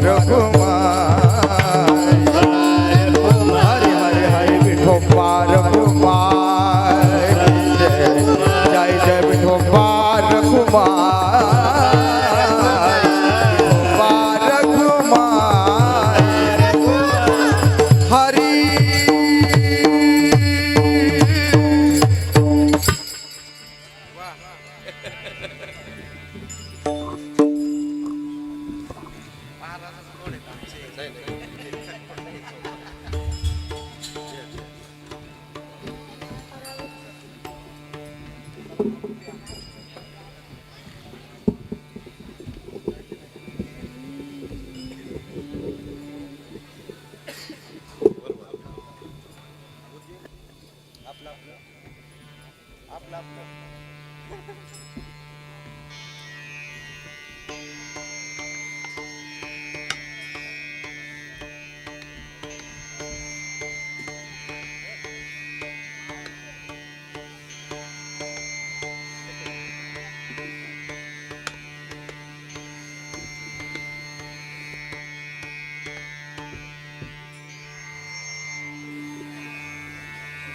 Marco.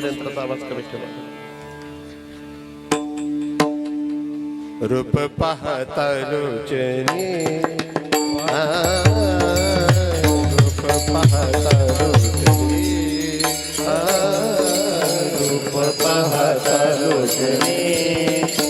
ध्वनी यंत्राचा आवाज कमी ठेवा. रूप पाहता रुचनी. रूप पाहता रुचनी. रूप पाहता रुचनी.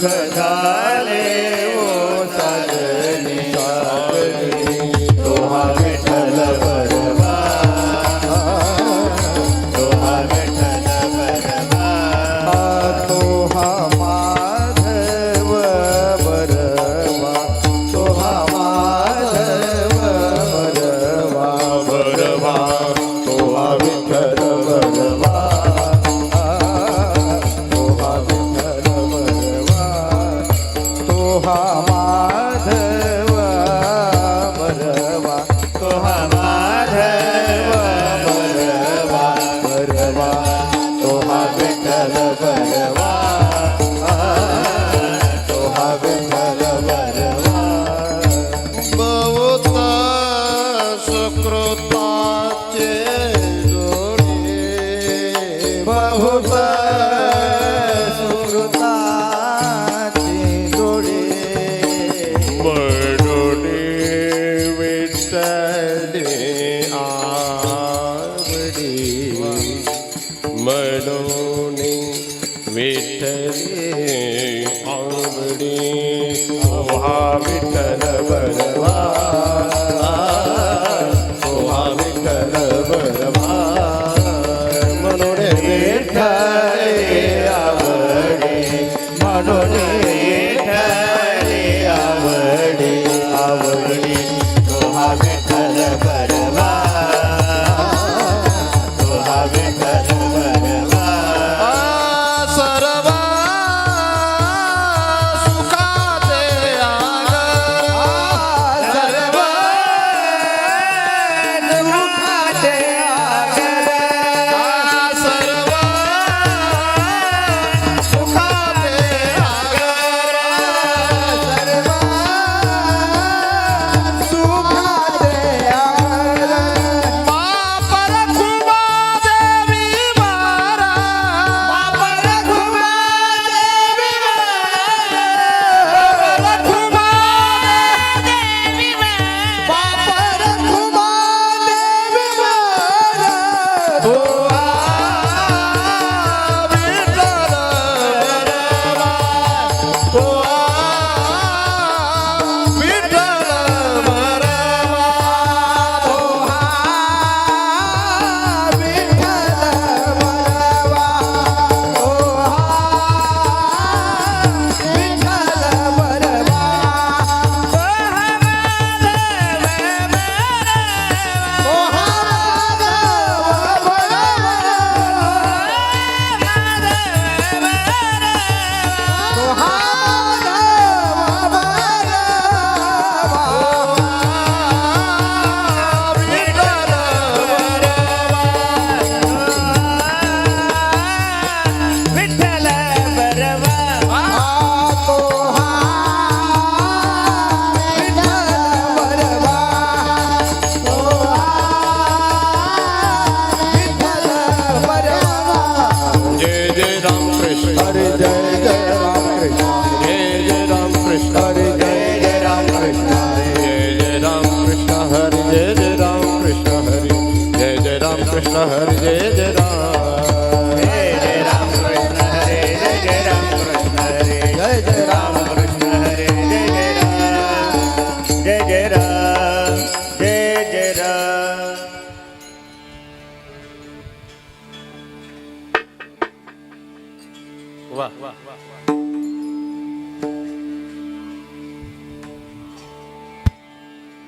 Kadha মহামা விட்டல வரவா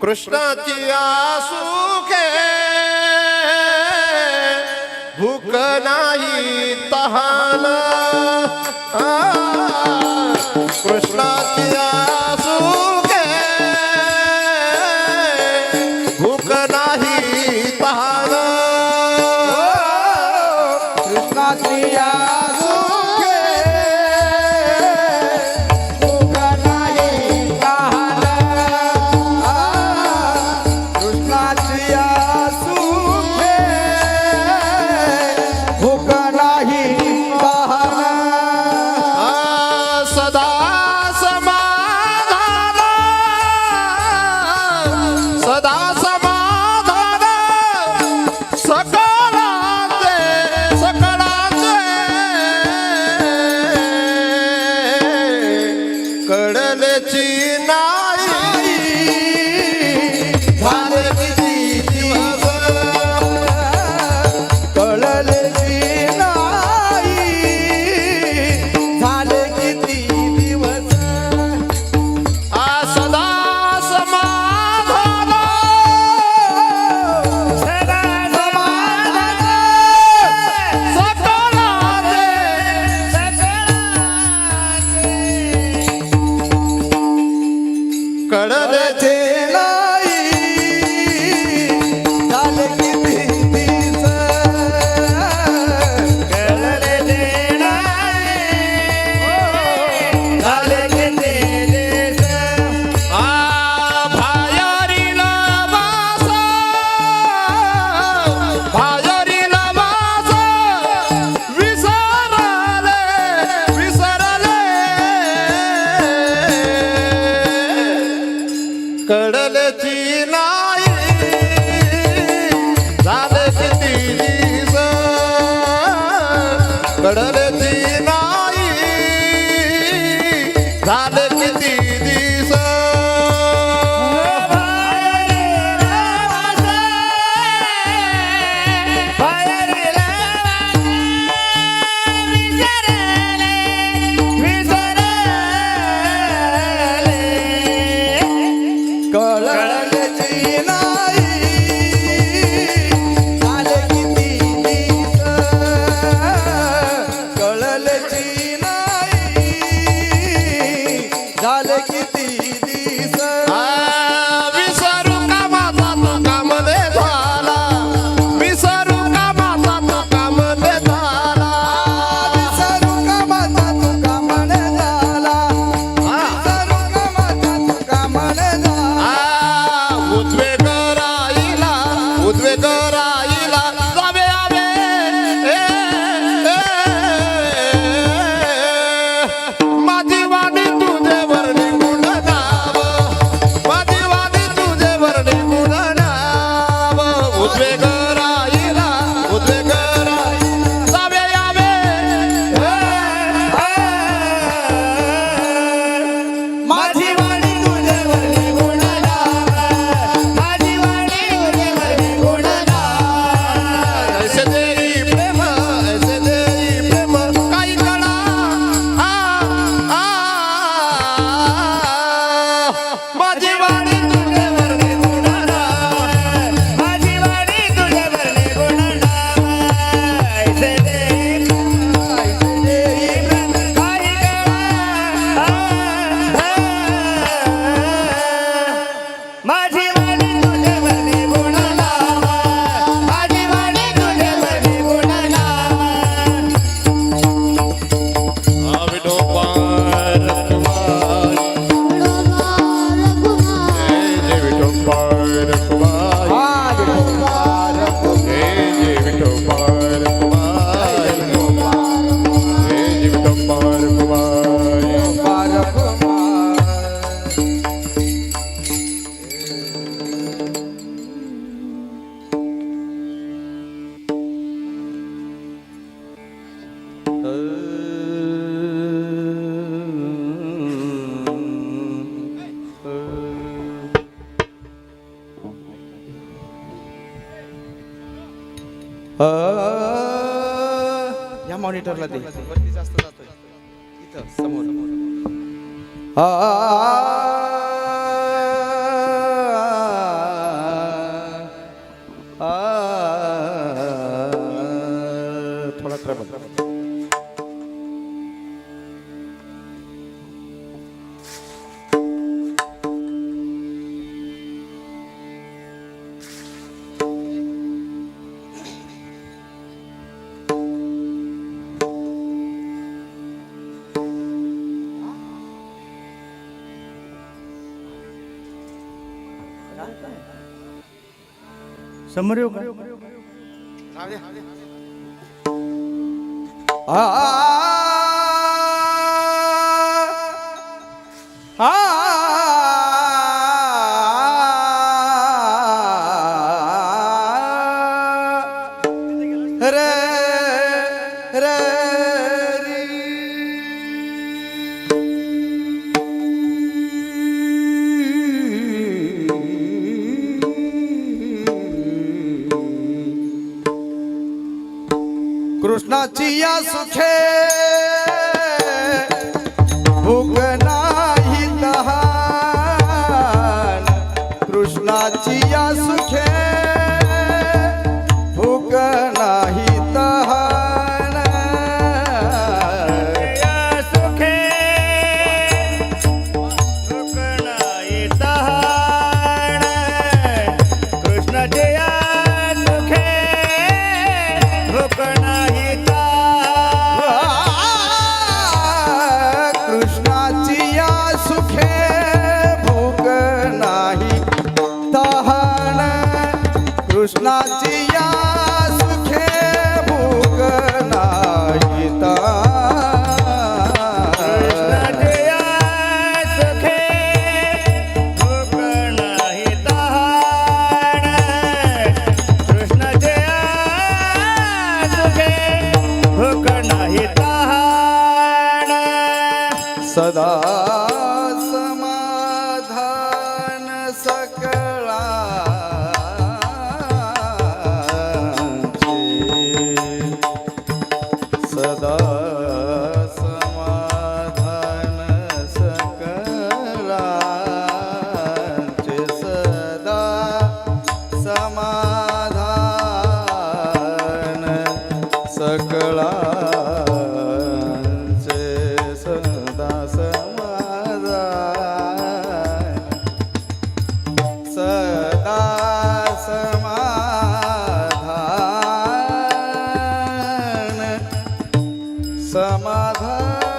कृष्णाची आसुखे भूक नाही तहान। आ, कृष्णाची या मॉनिटरला ते वरती जास्त जातोय. इथं समोर. समोर સમર્યો હા. দুনিয়া সুখে কৃষ্ণাচিয়া সুখে कृष्णाची ಸದಾ রাধা